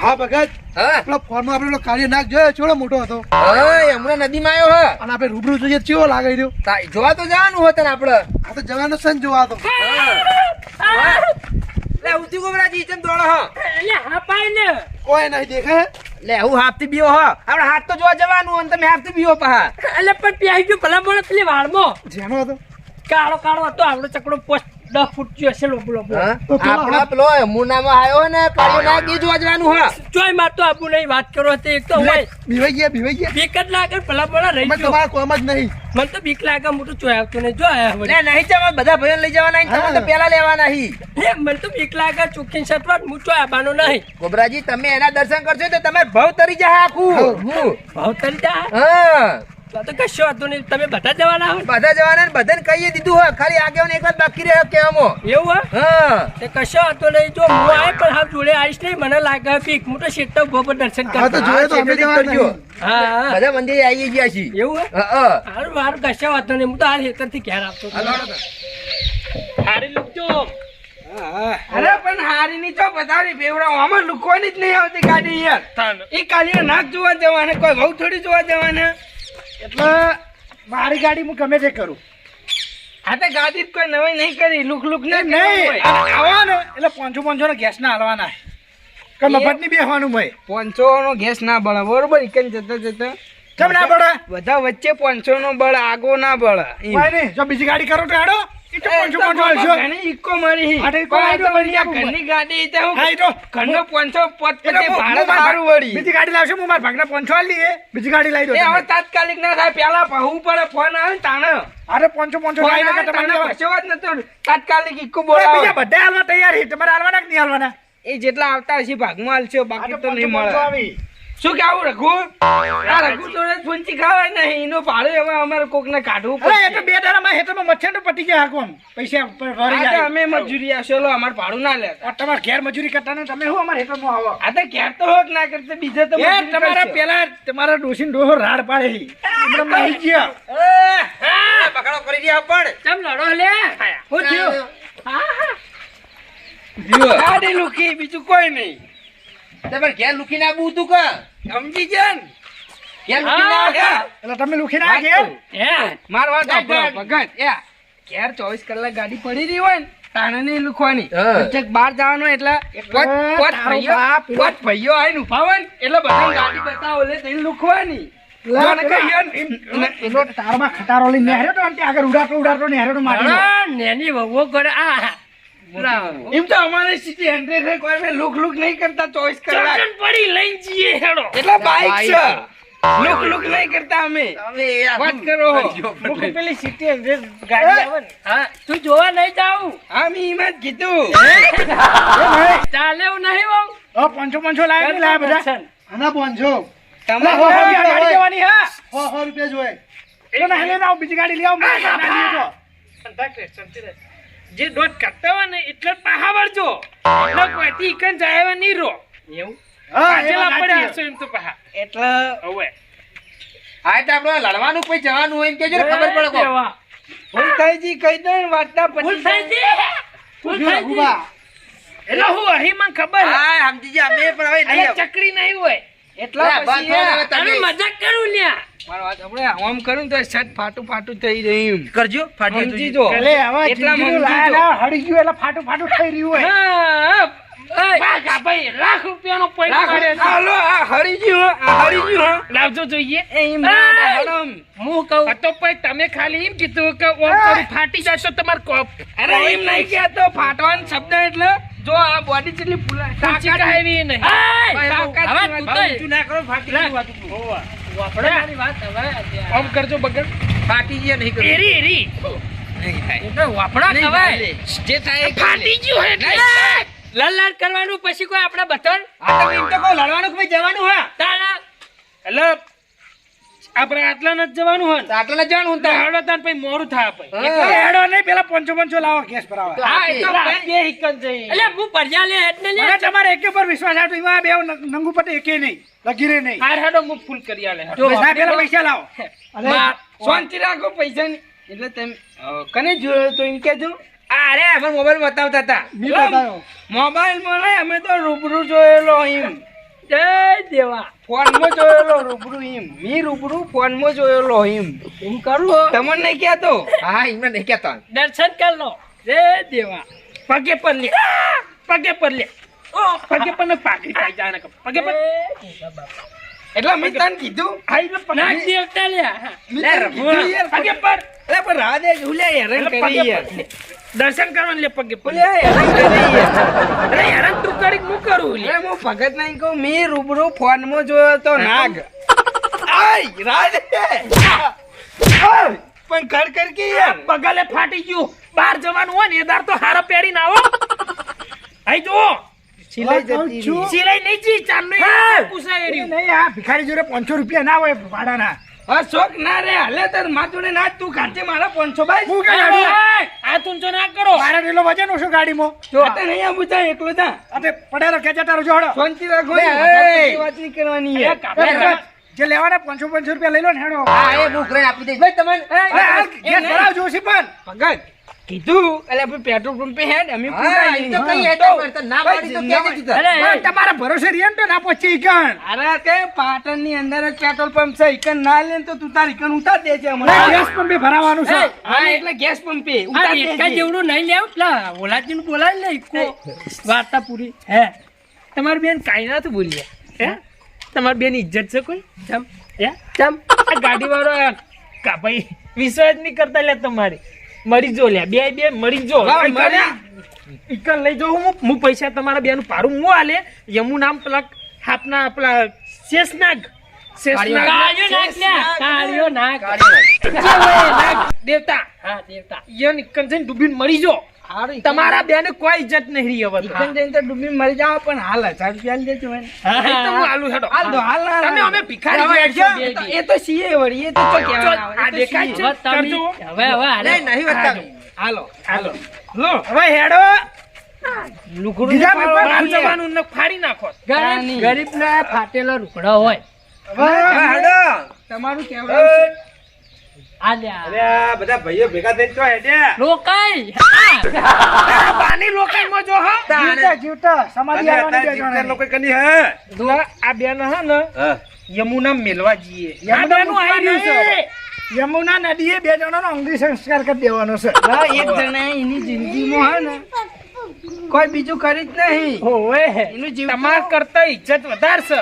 ભગત. હા. ફોન ફોનમાં આપણે પેલો કાળી નાગ જોયો છોડો મોટો હતો. હા હમણાં નદીમાં આવ્યો હ. અને આપણે રૂબરૂ જોઈએ ચેવો લાગે રહ્યો? તા- જોવા તો જવાનું હોત ને આપડે આ તો જવાનું સન જોવા તો. લે ઉતી ગોબરાજી ચમ દોડો હ. એટલે હા પાય ને કોઈ નહીં દેખાય લે હું હાથથી બીઓ હ. આપણે હાથ તો જોવા જવાનું અને તમે હાથથી બીઓ પહા. એટલે પણ પ્યાઈ ગયો ભલા મોડે પેલી વાળમાં. જેનો હતો. કાળો કાળો હતો આપણો ચકડો પોસ્ટ દસ ફૂટ જો છે લોબો લોબો આપણા પેલો મુનામાં આવ્યો ને કાળો ના એ જોવા જવાનું હ ચોય માર તો આપું નહીં વાત કરો તે એક તો હોય. બીવાઈ ગયા બીવાઈ ગયા. બીક જ લાગે ભલા મોડા રહી ગયો. તમારા કોમ જ નહીં. મને તો બીક લાગે મોટું ચોય આવતો નહીં. જો આયા હવે નહીં જવા બધા ભાઈઓ લઈ જવાના નહીં તમે તો પેલા લેવાના હી. ને મને તો બીક લાગે ચોખ્ખી સટવાટ હું ચોય આવવાનો નહીં. ગોબરાજી તમે એના દર્શન કરશો તો તમારે ભાવ તરી જાય આખું. હું. ભાવ તરી જાય હા. તો કશો હતું નહીં. તમે બધા જવાના હો બધા જવાના બધાને કહીએ દીધું હોય. ખાલી આગેવાને એક વાત બાકી રહ્યો કહેવામાં. એવું હા. તે કશો હતો નહીં. જો હું આય પણ હાથ જોડે આવીશ નહીં. મને લાગે બીક હું તો શેઠ તો ભોપર દર્શન કરવા તો જોયે તો અમે જવાના કરજો. હા હા. બધા મંદિરે આવી ગયા છીએ. એવું હા, હા. હારું હારું. કશો વાતો નહીં. હું તો હાલ હેતરથી થી આવતો આપતો. હારી લૂકજો અરે પણ હારી ની તો બધાની બેવડા આમાં લુકવાની જ નહીં આવતી ગાડી યાર. એ કાલી નાક જોવા જવાના કોઈ વહુ થોડી જોવા જવાના? એટલે મારી ગાડી હું ગમે તે કરું. આ તો ગાડી કોઈ નવી નહીં કરી લુક લુક ને નહીં આવા ને એટલે પાંચસો પાંચસો ના ગેસ ના હાલવાના. કે મફતની બેસવાનું ભાઈ પાંચસો નો ગેસ ના બળે બરોબર? ઇકન જતા જતા. કેમ ના બળે? બધા વચ્ચે પાંચસો નો બળ આગો ના બળે જો બીજી ગાડી કરો તો હેડો. ગાડી બીજી લાવશે હું મારા ભાગના પાંચસો બીજી ગાડી લાવી દો હવે તાત્કાલિક ના થાય પેલા પહવું પડે ફોન આવે ને તાણે. અરે પાંચસો પાંચસો તાત્કાલિક ઇકો બોલાવો. બધા હાલવા તૈયાર છે તમારે હાલવાના કે નહીં હાલવાના? એ જેટલા આવતા હશે ભાગમાં હાલશો બાકી તો નહીં મળે. શું કેવું રઘુ? આ રઘુ જોડે ફૂંચી ખાવાય નહીં એનો ભાડું હવે અમારે કોક ને કાઢવું પડે એ તો બે દાડામાં હેઠળમાં મચ્છર તો પટી ગયા હાકોમ પૈસા પર ભરી જાય. અમે મજૂરી આવશો લો અમારે ભાડું ના લે. આ તમારે ઘેર મજૂરી કરતા ને તમે શું અમારે હેઠળમાં આવો? આ તો ઘેર તો હોક ના કરતે બીજે તો તમારા પેલા તમારા ડોશીને ડોહો રાડ પાડે. એમને માહી ગયા. એ, હા, કરી દે પણ. ચમ લડો લે? હું થયું? ગાડી લુકી બીજું કોઈ નહીં. તમે ઘેર લુકીને આવું તું કે? સમજી ગયા ને? ઘેર લુકીને ના કે? એટલે તમે લુખી ના ઘેર? હે. માર વાત ના, ના. ભગત. એ ઘેર ચોવીસ કલાક ગાડી પડી રહી હોય ને તાણે નહીં લુખવાની. હા. બહાર જવાનું એટલે પોત- પોત એવો- પોત ભાઈઓ આવીને ઊભા હોય ને એટલે બધા ગાડી બતાવો લે તઈ લુખવાની. ને ને, તારમાં ખટારો લઈને નેહર્યો તો આગળ ઉડાડતો ઉડાડતો નેહર્યો તો મારી નેની વહુ કરે આ એમ તો અમારે સિટી હંડ્રેડ કોઈ લુક લુક નહીં કરતા ચોઈસ કરવા. પડી લઈને જઈએ હેડો. એટલે બાઈક છે. લુક લુક નહીં કરતા અમે. તમે એ આખું વાત કરો. મુકુ પેલી સિટી હંડ્રેડ ગાડી આવે ને. હા તું જોવા નહીં જાઉં. હા મેં એમાં જ કીધું. ચાલે એવું નહીં વહુ હવે પાંચસો પાંચસો લાવ્યા નહીં બધા. આના પાંચસો. તમારે હો, ગાડી જવાની રૂપિયા જોઈએ એટલે ના હેલે બીજી ગાડી લઈ આવો રહે. જે દોઢ કરતા હોય ને એટલે પાહા વળજો એટલે કોઈથી ઇકન જાય નહીં રો એવું? પાછળ પડે હશો એમ તો પાહા. એટલે હવે. હા તો આપણે લડવાનું પછી જવાનું હોય એમ કેજો ખબર પડે કો? ભૂલ થઈ જી કહી દે વાતના ભૂલ પછી થઈ જી. ભૂલ થઈ જી. એટલે હું અહીં મને ખબર હા. સમજી જા અમે પણ હવે ચકરી નહીં હોય. એટલા પછી મજાક કરું લ્યા મારી વાત આપણે આમ કરું તો શર્ટ ફાટું ફાટું થઈ રહ્યું કરજો ફાટી સમજી જો એટલે હવે એટલા લાયા જો. ગયું એટલે ફાટું ફાટું થઈ રહ્યું હોય. હા, હા. ભાઈ લાખ રૂપિયાનો point લાખ મળે છે. હાલો આ હરી ગયું આ હરી ગયું લાવજો જોઈએ. એમ એય! ના હડમ. હું કહું? તો પછી તમે ખાલી એમ કીધું કે ઓમ કરું ફાટી જાય તો તમારે કોપ. અરે એમ નહીં કહેતો ફાટવાનો શબ્દ એટલે. જો આ બોડી જેટલી ફૂલા તાકાત આવી નહીં. તાકાત હવે હવે તું ભાઈ, તો- ઊંચું ના કરો ફાટી લે. ગયું વાતું. વાત હવે આમ કરજો બગડ. ફાટી ગયા નહીં કરવું. એરી એરી. એટલે વાપરા નહીં કવાય જે થાય ફાટી ગયું એટલે. લડ કરવાનું પછી કોઈ આપણા બતન એમ તો કોઈ લડવાનું કે જવાનું હા તારા. એટલે આપણે આટલા ન જવાનું હોય આટલા ના જવાનું તો. હેડો તાન પછી મોરું થાય પછી. હેડો નહીં પેલા પંચો પંચો લાવો ગેસ પર આવે. હા એ તો બે હિકન જઈ. એટલે હું પરજા લે એટલે લે. તમારે એક પર વિશ્વાસ આટો એમાં બે નંગુ પટે એકે નહીં લગીરે નહીં. હાર હેડો હું ફૂલ કરી આલે. હેડો. પેલા પૈસા લાવો. શાંતિ રાખો પૈસા એટલે તમે કને જોયો તો એમ કેજો અરે અમે મોબાઈલ બતાવતા હતા. મોબાઈલમાં અમે તો રૂબરૂ જોયેલો એમ. જય દેવા. ફોનમાં જોયેલો રૂબરૂ એમ મી રૂબરૂ ફોનમાં જોયેલો એમ એમ કરું તમને નહીં કહેતો? હા એમને નહીં કહેતો દર્શન કર લો. જય દેવા. પગે પર લે. પગે પર લે. ઓ પગે પર ને પાકી થાય જાણે પગે પર. એટલે મેં તને કીધું. હા એટલે પગે નાક દેવતા લે યાર પગે પર. એટલે પણ રાહ દે હું લે કરી પગે યાર. દર્શન કરવાનું લે પગે યાર અરે હેરાન તું કરી હું કરું લે? હું ભગત નહીં કહું મેં રૂબરૂ ફોનમાં જોયો તો નાગ. આય પણ કર કર કે પગલે ફાટી ગયું. બહાર જવાનું હોય ને એ દાર તો હારો પહેરીને આવો આઈ જો સિલાઈ જતી સિલાઈ નહીં જી ચાંદ નહીં રહ્યું. નહીં આ ભિખારી જોડે પાંચસો રૂપિયા ના હોય ભાડાના. હા શોખ ના રે હાલે તારમાં જોડે ના તું કાઢજે મારા પંચો ભાઈ હું કે ગાડી આ તુંચો ના કરો. મારા રેલો વજન ઓછો ગાડીમાં. જો અતે નહીં આ જા એકલો જા અરે પડેલો ખેંચાતા તારો જોડો શાંતિ રાખો એ. ને, વાત નહીં કરવાની એ જે લેવાના પાંચસો પાંચસો રૂપિયા લઈ લો ને હેડો હા એ બુક રે આપી દે ભાઈ તમને એ ભરાવજો ઓછી પણ ભગત. કીધું? એટલે પેટ્રોલ પંપે હેડ અમે તો કઈ હેઠળ ના પાડી તો કહેજે તું તાર. અરે, પણ તમારા ભરોસે રહીએ તો ના પહોંચી ઈકણ. અરે કે પાટણની અંદર જ પેટ્રોલ પંપ છે ઈકન ના લે તો તું તાર ઈકન ઉતાર દે છે ના, ગેસ પણ ભરાવાનું છે. હા એટલે ગેસ પંપે ઉતાર એકા દેજે. જેવડું નહીં લેવું પેલા બોલાવી લે ઈકો. વાર્તા પૂરી. હે તમારી બેન કાંઈ નથી બોલ્યા હે તમારી બેન ઇજ્જત છે કોઈ? ચમ. હે ચમ. ગાડી વાળો ભાઈ વિશ્વાસ નહીં કરતા લે તમારી. મરી જો લે બે બે મરી જો. ઈકન લઈ જાઉં હું. હું પૈસા તમારા બેનું પારું હું આલે. યમુ નામ પેલા હાપના પેલા શેષનાગ. દેવતા હા દેવતા. યન ઈકન જઈને ડૂબીને મરી જો. તમારા બેને કોઈ ઇજ્જત નહીં રહી હવે ઈકન જઈને તો ડૂબી મરી જાવ પણ હાલ હજાર રૂપિયા દેજો મને. તો હું આલું હેડો. હાલ દો હાલ ના તમે અમે ભિખારી હવે છો, તો- એ તો સીએ વળી એ તો તો કહેવાના આ દેખાય. છે કરજો. નહીં, નહીં બતાવી. હાલો. હાલો. લો. હવે હેડો. લુકડું ફાડી નાખો. ગરીબ- ને ફાટેલા રૂકડા હોય. હવે હેડો. તમારું કહેવાનું અરે બધા ભાઈઓ ભેગા થઈને ચો હેડ્યા લોકાઈ આ બાની લોકાઈમાં જો હા. જીવતા જીવતા. સમાધિ આવવાની બે જીવતા લોકો કની હે. આ બેન હે ને. યમુના મેલવા જઈએ. યમુના બેનું આઈ રહ્યું છે. યમુના નદીએ બે જણાનો અંગી સંસ્કાર કરી દેવાનો છે. હા, એક જણા એની જિંદગીમાં હે ને. કોઈ બીજું કરી જ નહીં. હોવે. એનું જીવ તમાર કરતા ઇજ્જત વધારશે.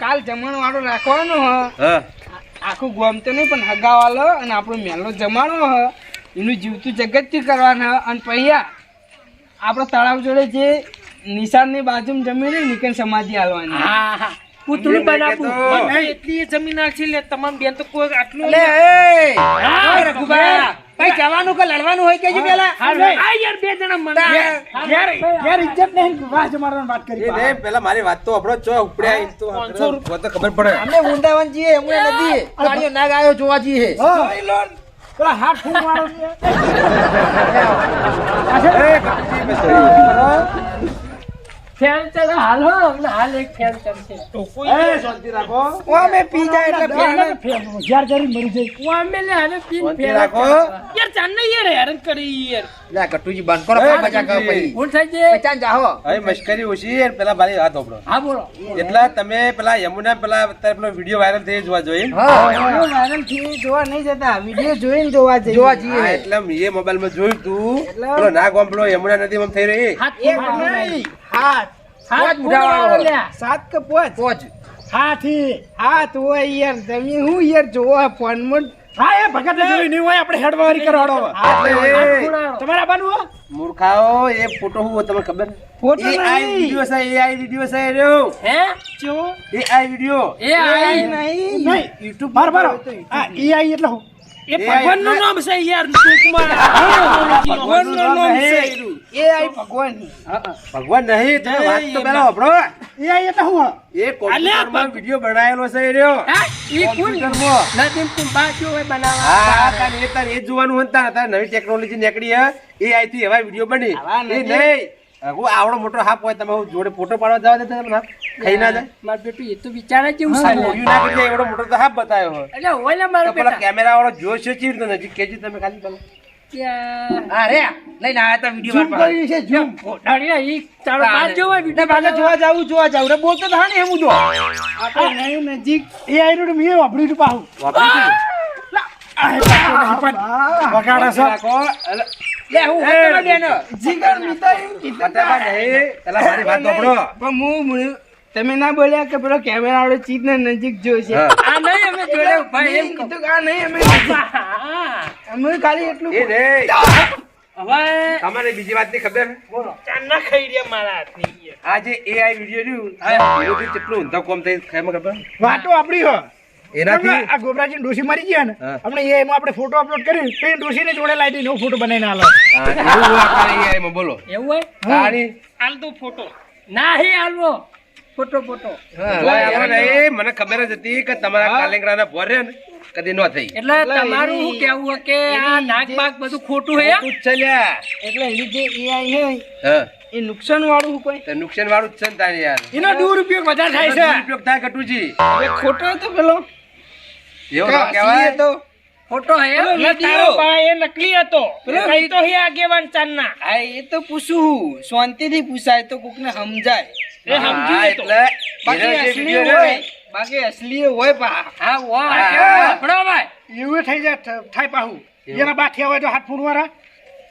કાલ. જમણ વાળો રાખવાનો હ. હા. આખું ગોમ તો નહીં પણ હગાવાલો અને આપણો મેલો જમાડો હ. એનું જીવતું જગતથી કરવાના હ. અને પૈયા આપણો તળાવ જોડે જે નિશાનની બાજુમાં જમીન રહી નીકળ સમાધિ હાલવાની હા હા. પૂતળું બનાવું. એટલી જમીન આખી લે તમામ બેન તો કોઈ આટલું રઘુભાઈ, ભાઈ જવાનું કે લડવાનું હોય કેજો પેલા. આ યાર બે જણા મને યાર. યાર ઇજ્જત નહીં વાહ જમાડવાની વાત કરી એ પેલા મારી વાત તો આપણો ચો ઉપડ્યા તો પાંચસો આપણને તો ખબર પડે. અમે વૃંદાવન જીએ એમણે નદી ગાડીઓ ના ગાયો જોવા જઈએ. હા. પેલા હાથ ફૂંક મારો છે. એ, કપટી બેસો. ફેન ચાલે હાલ હો હમણાં હાલ એક ફેન ચાલશે એ, શાંતિ રાખો. ઓ અમે પી જાય એટલે ફેન ફેન ફેન જરી મરી જાય હું આમે લે હાલે પીન ફેન રાખો. યાર ચાંદ નહીં યાર હેરાન કરી યાર. લે કટુજી બંધ કરો એ, કરો. પછી હું થાય છે પચાન જાહો હવે મશ્કરી ઓછી અને પેલા મારી વાત સાંભળો. હા બોલો. એટલા તમે પેલા યમુના પેલા અત્યારે પેલો વીડિયો વાયરલ થઈ જોવા જોઈએ હા વાયરલથી જોવા નહીં જતા વીડિયો જોઈને જોવા જઈએ. જોવા જઈએ. એટલે મેં મોબાઈલમાં જોયું તું. ના પેલો નાગ પેલો યમુના નદીમાં થઈ રહી હાથ એક નહીં. હાથ. હાથ પોચ સાત કે પોચ? પોચ. હાથી. હાથ હોય યાર તમે હું યાર જોવા ફોનમાં? હા એ ભગત જોયું નહીં હોય આપણે હેડવારી કરવાડો. તમારા બાનું મૂર્ખાઓ એ ફોટો હું તમને ખબર? ફોટો એ આઈ નહીં. વીડિયો છે એ આઈ વીડિયો છે રહ્યો. હે? ચેવો? એ આઈ વીડિયો. એ આઈ નહીં. નહીં યુટ્યુબ બાર બાર હા એ આઈ એટલે હું એ ભગવાનનું નામ છે યાર ટૂંકમાં. ભગવાનનું નામ નહીં. એ આઈ ભગવાન. ભગવાન નહીં તમે વાત તો પેલા વાપરો એ આઈ એટલે હું? એ કોમ્પ્યુટરમાં વીડિયો બનાવેલો છે એ રહ્યો. ઈ કોણ? કોમ્પ્યુટરમાં. નદીમ તું બાજુ હોય બનાવવા. હા તાર એ તાર એ જોવાનું ને તાર. તાર નવી ટેકનોલોજી નીકળી હે. એ આઈ થી એવા વીડિયો બની. એ નહીં. હું આવડો મોટો હાપ હોય તમે જોડે ફોટો પાડવા જવા દેતા તમે હાપ ખાઈ ના જાય માર બેટું એ તો વિચારે જેવું હું છે મોયું ના કરી એવડો મોટો તો હાપ બતાવ્યો હોય એટલે ઓલા મારો તો પેલા બેટા કેમેરા વાળો જોયો છે ચીર તો નજીક કેજી તમે ખાલી પેલા ત્યાં લઈને આયા તા વીડિયો ઝૂમ કરી છે ઝૂમ દાડીના ઈ તારો બાદ જોવા ને વીડિયો જોવા જાવું જોવા જાવું રે બોલતો થા ને એમ તો આપણે નહીં નજીક એ આયરું ને મેં પાહું આ પણ વગાડા લે હું હોતો બેન જીગર મિતા એમ નહીં. પેલા મારી વાત સાંભળો. પણ હું હું- તમે ના બોલ્યા કે પેલો કેમેરા વાળો ચીજ ને નજીક જોશે. આ નહીં અમે જોડે ભાઈ એમ કીધું કે આ નહીં અમે અમે ખાલી એટલું એ રે. હવે તમારે બીજી વાતની ખબર? ચાંદના ખાઈ રહ્યા મારા હાથની. આ જે એઆઈ વિડિયો રહ્યું, કેટલું ઊંધો કોમ થઈ ખબર ખબર? વાતો આપણી હો. એનાથી આ ગોબરાજી ડોસી મરી ગયા ને. આપણે એ એમાં આપણે ફોટો અપલોડ કર્યું તો એ ડોસીને જોડે લાવી દઈને ફોટો બનાવીને આલો. એવું આપણે AI માં બોલો. એવું હોય? તારી આલ તો ફોટો નહીં આલવો. ફોટો ફોટો આપણે મને ખબર જ હતી કે તમારા કાલેંગરાના ભોર ને કદી ન થઈ. એટલે તમારું શું કેવું હોય કે આ નાક બાક બધું ખોટું હે? ખોટું જ એટલે એની જે એઆઈ હે હા, એ નુકસાન વાળું કોઈ? તો નુકસાન વાળું જ છે ને તારે યાર. એનો દુરુપયોગ વધારે થાય છે. દુરુપયોગ થાય કટુજી એ ખોટો તો પેલો. એવું કહેવાય. હતો? ફોટો હે? તારો ભાઈ એ નકલી હતો. કઈ તો હે આગેવાન ચાંદના. આ એ તો પૂછું શાંતિથી પૂછાય તો કોકને સમજાય. એ સમજી એટલે બાકી અસલી હોય. બાકી અસલી હોય પા. હા વાહ હા. ભાઈ. એવું થઈ જાય થાય પાહું. એવું. બાઠિયા હોય તો હાથ ફૂંડવાળા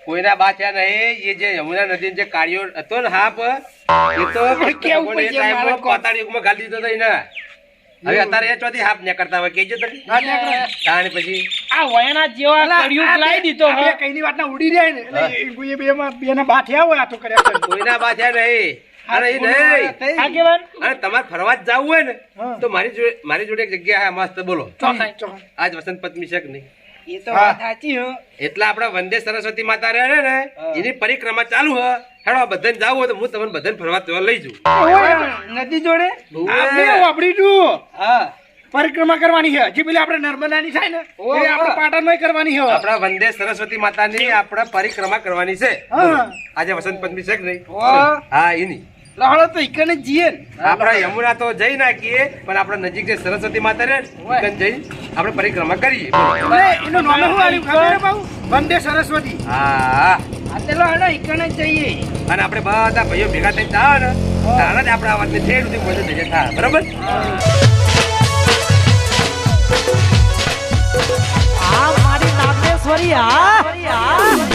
કોઈના બાચ્યા નહીં એ જે યમુના નદી જે કાળિયો હતો ને હાપ એ તો? પાતાળ યુગમાં ગાલી દીધો એને. હવે અત્યારે એ ચોથી હાફ ને કરતા હોય કેજો તમે. કારણ પછી. આ વયના જેવા કડિયું લાવી દીધો બે કઈની વાતના ઉડી જાય ને. એટલે બે માં બે ના બાઠિયા હોય આ તો કર્યા કરે. કોઈના બાચ્યા નહીં. અરે એ નહીં. અને તમારે ફરવા જ જવું હોય ને તો મારી જોડે મારી જોડે એક જગ્યા હે મસ્ત બોલો. આજ વસંત પત્ની છે કે નહીં? એ તો વાત સાચી હો. એટલે આપણે વંદે સરસ્વતી માતા રહે ને એની પરિક્રમા ચાલુ હ. હેડો બધાને જાવ હોય તો હું તમને બધાને ફરવા તો લઈ જઉં. નદી જોડે? આપણે છું હા. પરિક્રમા કરવાની છે. હજી પેલી આપણે નર્મદાની થાય ને ઓહો. એ આપણે પાટણમાં કરવાની છે. આપણા વંદે સરસ્વતી માતાની આપણે પરિક્રમા કરવાની છે. આજે વસંત પંચમી છે કે નહીં? હા એની લહડો તો ઈકને જીએ આપણે યમુના તો જઈ નાખીએ પણ આપણે નજીક જે સરસ્વતી માતા રે ને ત્યાં જઈ આપણે પરિક્રમા કરીએ. એનું નામ શું આવ્યું? ખબર બાબુ? વંદે સરસ્વતી. હા. આ તે લહડો ઈકને જઈએ. અને આપણે બધા ભાઈઓ ભેગા થઈ જાવ ને તારા જ આપણે આ વાતને ઠેર સુધી મદદ થઈ થાય બરાબર? આ મારી નામેશ્વરી હા.